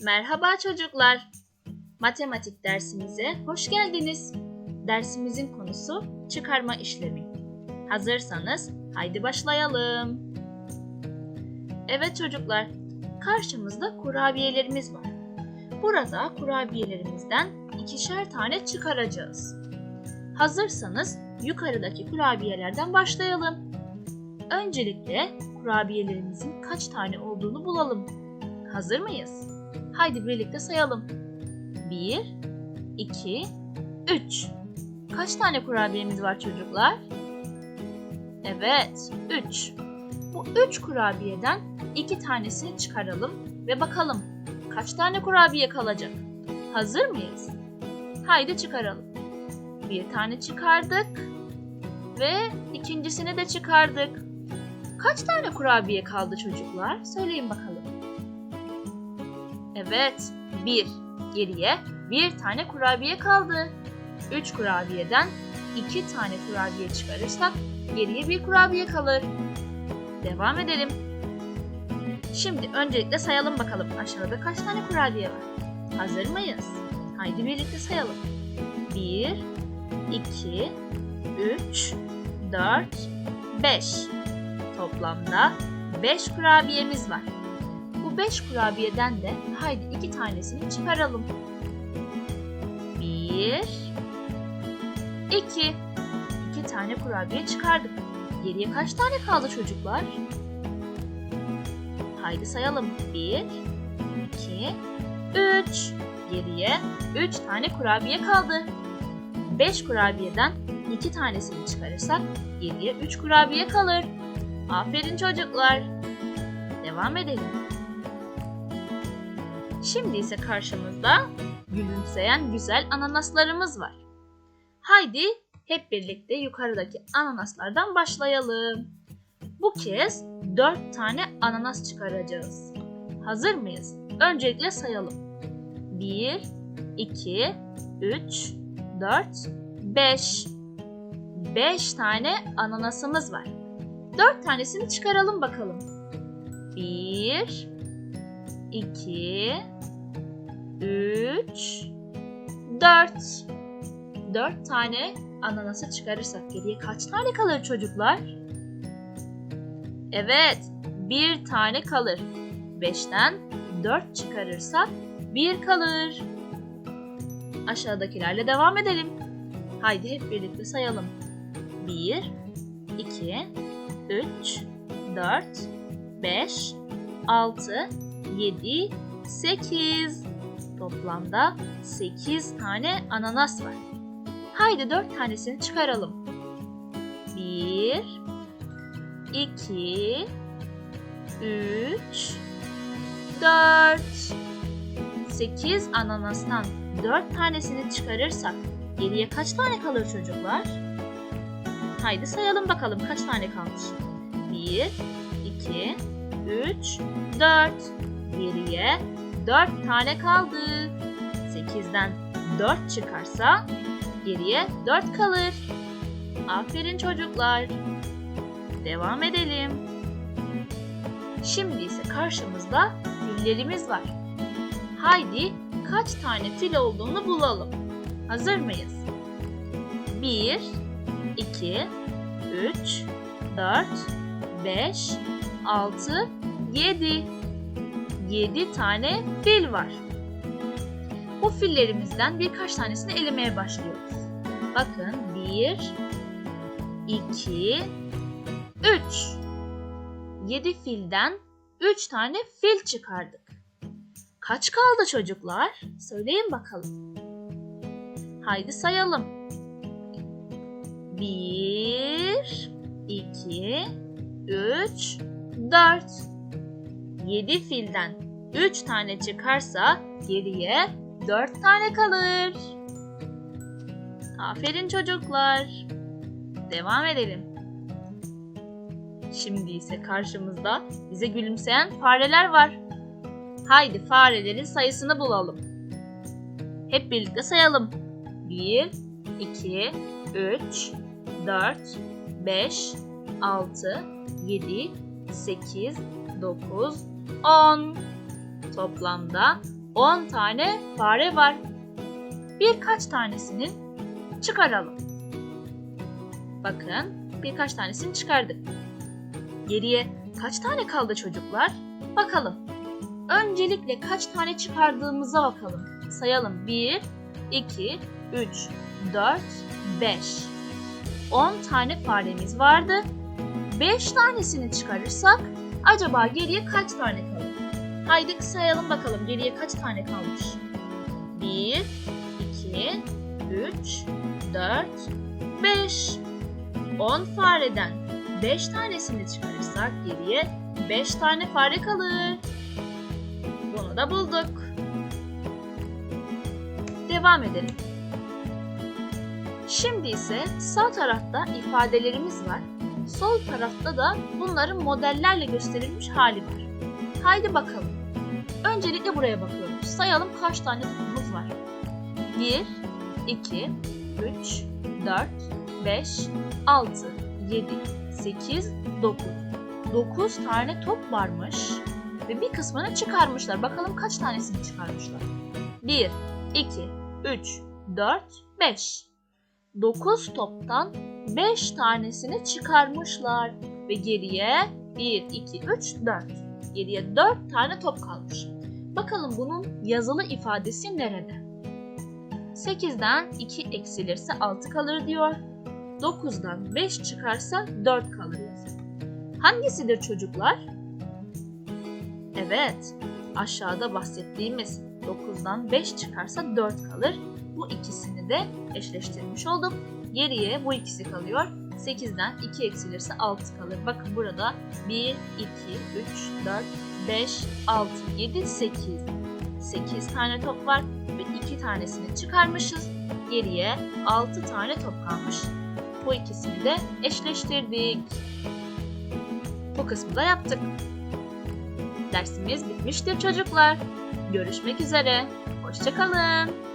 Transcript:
Merhaba çocuklar. Matematik dersimize hoş geldiniz. Dersimizin konusu çıkarma işlemi. Hazırsanız haydi başlayalım. Evet çocuklar, karşımızda kurabiyelerimiz var. Burada kurabiyelerimizden ikişer tane çıkaracağız. Hazırsanız yukarıdaki kurabiyelerden başlayalım. Öncelikle kurabiyelerimizin kaç tane olduğunu bulalım. Hazır mıyız? Haydi birlikte sayalım. 1, 2, 3. Kaç tane kurabiyemiz var çocuklar? Evet, 3. Bu 3 kurabiyeden 2 tanesini çıkaralım ve bakalım kaç tane kurabiye kalacak? Hazır mıyız? Haydi çıkaralım. Bir tane çıkardık ve ikincisini de çıkardık. Kaç tane kurabiye kaldı çocuklar? Söyleyin bakalım. Evet, bir. Geriye bir tane kurabiye kaldı. Üç kurabiyeden iki tane kurabiye çıkarırsak geriye bir kurabiye kalır. Devam edelim. Şimdi öncelikle sayalım bakalım aşağıda kaç tane kurabiye var. Hazır mıyız? Haydi birlikte sayalım. 1, 2, 3, 4, 5. Toplamda 5 kurabiyemiz var. Bu 5 kurabiyeden de haydi 2 tanesini çıkaralım. 1 2 2 tane kurabiye çıkardık. Geriye kaç tane kaldı çocuklar? Haydi sayalım. 1 2 3 Geriye 3 tane kurabiye kaldı. 5 kurabiyeden 2 tanesini çıkarırsak geriye 3 kurabiye kalır. Aferin çocuklar. Devam edelim. Şimdi ise karşımızda gülümseyen güzel ananaslarımız var. Haydi hep birlikte yukarıdaki ananaslardan başlayalım. Bu kez 4 tane ananas çıkaracağız. Hazır mıyız? Öncelikle sayalım. 1, 2, 3, 4, 5. 5 tane ananasımız var. 4 tanesini çıkaralım bakalım. 1, 2, 3, 4. 4 tane ananası çıkarırsak geriye kaç tane kalır çocuklar? Evet, bir tane kalır. 5'ten 4 çıkarırsak 1 kalır. Aşağıdakilerle devam edelim. Haydi hep birlikte sayalım. 1, 2, 3, 4, 5, 6, 7, 8. Toplamda 8 tane ananas var. Haydi 4 tanesini çıkaralım. 1, 2, 3, 4. 8 ananastan 4 tanesini çıkarırsak geriye kaç tane kalır çocuklar? Haydi sayalım bakalım kaç tane kalmış. 1, 2, 3, 4. Geriye 4 tane kaldı. 8'den 4 çıkarsa geriye 4 kalır. Aferin çocuklar. Devam edelim. Şimdi ise karşımızda fillerimiz var. Haydi kaç tane fil olduğunu bulalım. Hazır mıyız? 1, 2, 3, 4, 5, 6, 7. 7 tane fil var. Bu fillerimizden birkaç tanesini elemeye başlıyoruz. Bakın 1, 2, 3. 7 filden 3 tane fil çıkardık. Kaç kaldı çocuklar? Söyleyin bakalım. Haydi sayalım. 1, 2, 3, 4. 7 filden 3 tane çıkarsa geriye 4 tane kalır. Aferin çocuklar. Devam edelim. Şimdi ise karşımızda bize gülümseyen fareler var. Haydi farelerin sayısını bulalım. Hep birlikte sayalım. 1, 2, 3, 4, 5, 6, 7, 8, 9, 10. Toplamda 10 tane fare var. Birkaç tanesini çıkaralım. Bakın birkaç tanesini çıkardık. Geriye kaç tane kaldı çocuklar? Bakalım. Öncelikle kaç tane çıkardığımıza bakalım. Sayalım. 1, 2, 3, 4, 5. 10 tane faremiz vardı. 5 tanesini çıkarırsak acaba geriye kaç tane kalır? Haydi sayalım bakalım geriye kaç tane kalmış? 1, 2, 3, 4, 5. 10 fareden 5 tanesini çıkarırsak geriye 5 tane fare kalır. Bunu da bulduk. Devam edelim. Şimdi ise sağ tarafta ifadelerimiz var. Sol tarafta da bunların modellerle gösterilmiş hali var. Haydi bakalım. Öncelikle buraya bakıyoruz. Sayalım kaç tane topumuz var. 1, 2, 3, 4, 5, 6, 7, 8, 9. 9 tane top varmış ve bir kısmını çıkarmışlar. Bakalım kaç tanesini çıkarmışlar. 1, 2, 3, 4, 5. 9 toptan 5 tanesini çıkarmışlar ve geriye 1, 2, 3, 4. Geriye 4 tane top kalmış. Bakalım bunun yazılı ifadesi nerede? 8'den 2 eksilirse 6 kalır diyor. 9'dan 5 çıkarsa 4 kalır. Hangisidir çocuklar? Evet, aşağıda bahsettiğimiz 9'dan 5 çıkarsa 4 kalır. Bu ikisini de eşleştirmiş oldum. Geriye bu ikisi kalıyor. 8'den 2 eksilirse 6 kalır. Bakın burada 1, 2, 3, 4, 5, 6, 7, 8. 8 tane top var ve 2 tanesini çıkarmışız. Geriye 6 tane top kalmış. Bu ikisini de eşleştirdik. Bu kısmı da yaptık. Dersimiz bitmiştir çocuklar. Görüşmek üzere. Hoşçakalın.